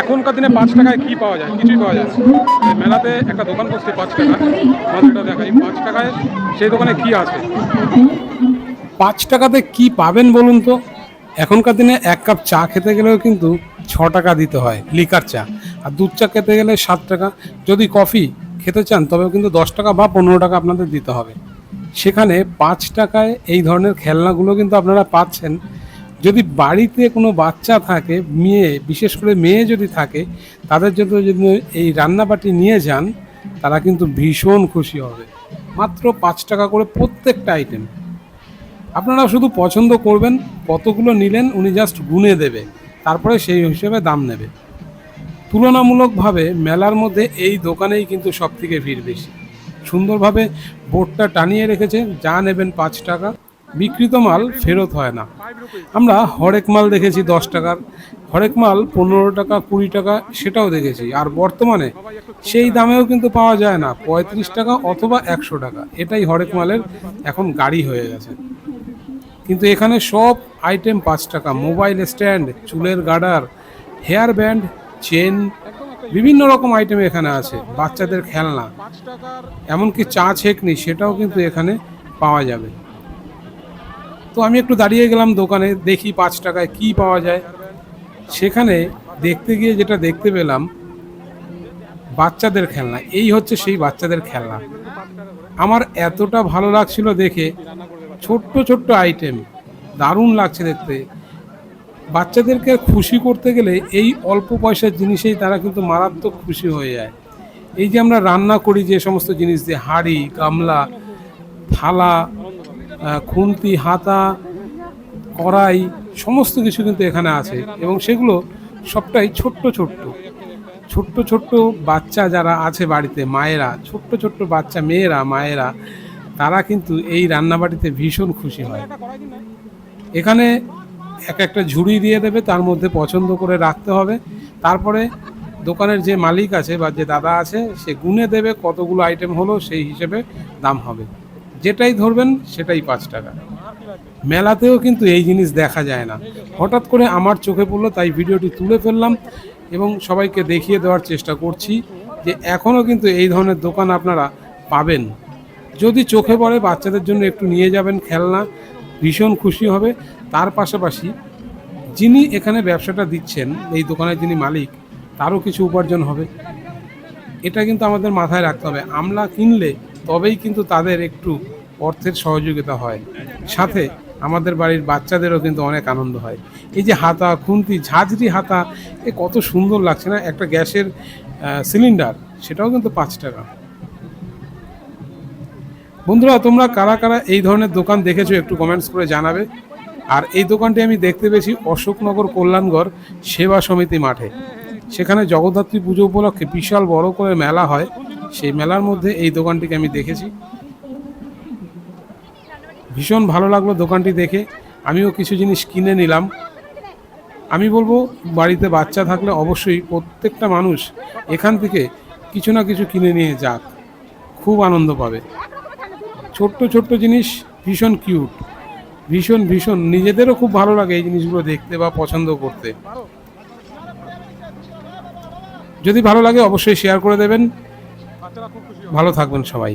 এখনকার দিনে পাঁচ টাকায় কি পাওয়া যায়? কিছুই পাওয়া যায় মেলাতে একটা দোকান বসছে পাঁচ টাকা। দেখাই। পাঁচ টাকায় সেই দোকানে কি আছে? পাঁচ টাকাতে কি পাবেন বলুন তো? এখনকার দিনে এক কাপ চা খেতে গেলেও কিন্তু ছ টাকা দিতে হয় লিকার চা। আর দুধ চা খেতে গেলে সাত টাকা। যদি কফি খেতে চান তবে কিন্তু দশ টাকা বা পনেরো টাকা আপনাদের দিতে হবে। সেখানে পাঁচ টাকায় এই ধরনের খেলনাগুলো কিন্তু আপনারা পাচ্ছেন। যদি বাড়িতে কোনো বাচ্চা থাকে, মেয়ে, বিশেষ করে মেয়ে যদি থাকে, তাদের জন্য যদি এই রান্নাবাটি নিয়ে যান, তারা কিন্তু ভীষণ খুশি হবে। মাত্র পাঁচ টাকা করে প্রত্যেকটা আইটেম আপনারা শুধু পছন্দ করবেন, কতগুলো নিলেন উনি জাস্ট গুনে দেবে, তারপরে সেই হিসেবে দাম নেবে। তুলনামূলকভাবে মেলার মধ্যে এই দোকানেই কিন্তু সব থেকে ভিড় বেশি। সুন্দরভাবে বোর্ডটা টানিয়ে রেখেছে, যা নেবেন পাঁচ টাকা। বিকৃত মাল ফেরত হয় না। আমরা হরেক মাল দেখেছি দশ টাকার। হরেক মাল পনেরো টাকা, কুড়ি টাকা সেটাও দেখেছি। আর বর্তমানে সেই দামেও কিন্তু পাওয়া যায় না, পঁয়ত্রিশ টাকা অথবা একশো টাকা। এটাই হরেক মালের এখন গাড়ি হয়ে গেছে। কিন্তু এখানে সব আইটেম পাঁচ টাকা। মোবাইল স্ট্যান্ড, চুলের গার্ডার হেয়ার ব্যান্ড, চেন, বিভিন্ন রকম আইটেম এখানে আছে। বাচ্চাদের খেলনা। এমনকি চা ছেকনি, সেটাও কিন্তু এখানে পাওয়া যাবে। তো আমি একটু দাঁড়িয়ে গেলাম দোকানে, দেখি পাঁচ টাকায় কি পাওয়া যায়। সেখানে দেখতে গিয়ে যেটা দেখতে পেলাম, বাচ্চাদের খেলনা। এই হচ্ছে সেই বাচ্চাদের খেলনা। আমার এতটা ভালো লাগছিল দেখে, ছোট্ট ছোট্ট আইটেম দারুণ লাগছে দেখতে। বাচ্চাদেরকে খুশি করতে গেলে এই অল্প পয়সার জিনিসেই তারা কিন্তু মারাত্মক খুশি হয়ে যায়। এই যে আমরা রান্না করি যে সমস্ত জিনিস দিয়ে, হাঁড়ি, গামলা, থালা খুন্তি, হাতা, কড়াই, সমস্ত কিছু কিন্তু এখানে আছে এবং সেগুলো সবটাই ছোট্ট ছোট্ট। ছোট্ট ছোট্ট বাচ্চা যারা আছে বাড়িতে, মায়েরা, ছোট্ট ছোট্ট বাচ্চা মেয়েরা, মায়েরা, তারা কিন্তু এই রান্নাবাড়িতে ভীষণ খুশি হয়। এখানে এক একটা ঝুড়ি দিয়ে দেবে, তার মধ্যে পছন্দ করে রাখতে হবে। তারপরে দোকানের যে মালিক আছে বা যে দাদা আছে, সে গুনে দেবে কতগুলো আইটেম হলো, সেই হিসেবে দাম হবে। যেটাই ধরবেন সেটাই পাঁচ টাকা। মেলাতেও কিন্তু এই জিনিস দেখা যায় না। হঠাৎ করে আমার চোখে পড়ল, তাই ভিডিওটি তুলে ফেললাম এবং সবাইকে দেখিয়ে দেওয়ার চেষ্টা করছি যে এখনও কিন্তু এই ধরনের দোকান আপনারা পাবেন। যদি চোখে পড়ে, বাচ্চাদের জন্য একটু নিয়ে যাবেন খেলনা, ভীষণ খুশি হবে। তার পাশাপাশি যিনি এখানে ব্যবসাটা দিচ্ছেন, এই দোকানের যিনি মালিক, তারও কিছু উপার্জন হবে। এটা কিন্তু আমাদের মাথায় রাখতে হবে। আমলা কিনলে তবেই কিন্তু তাদের একটু অর্থের সহযোগিতা হয়। সাথে আমাদের বাড়ির বাচ্চাদেরও কিন্তু অনেক আনন্দ হয়। এই যে হাতা, খুন্তি, ঝাঁঝরি হাতা, এ কত সুন্দর লাগছে না? একটা গ্যাসের সিলিন্ডার, সেটাও কিন্তু পাঁচ টাকা। বন্ধুরা, তোমরা কারা কারা এই ধরনের দোকান দেখেছ একটু কমেন্টস করে জানাবে। আর এই দোকানটি আমি দেখতে পেয়েছি অশোকনগর কল্যাণগড় সেবা সমিতি মাঠে। সেখানে জগদ্ধাত্রী পুজো উপলক্ষে বিশাল বড় করে মেলা হয়। সেই মেলার মধ্যে এই দোকানটিকে আমি দেখেছি। ভীষণ ভালো লাগল দোকানটি দেখে। আমিও কিছু জিনিস কিনে নিলাম। আমি বলব, বাড়িতে বাচ্চা থাকলে অবশ্যই প্রত্যেকটা মানুষ এখান থেকে কিছু না কিছু কিনে নিয়ে যাক। খুব আনন্দ পাবে। ছোট্ট ছোট্ট জিনিস ভীষণ কিউট। ভীষণ ভীষণ। নিজেদেরও খুব ভালো লাগে এই জিনিসগুলো দেখতে বা পছন্দ করতে। যদি ভালো লাগে অবশ্যই শেয়ার করে দেবেন। ভালো থাকবেন সবাই।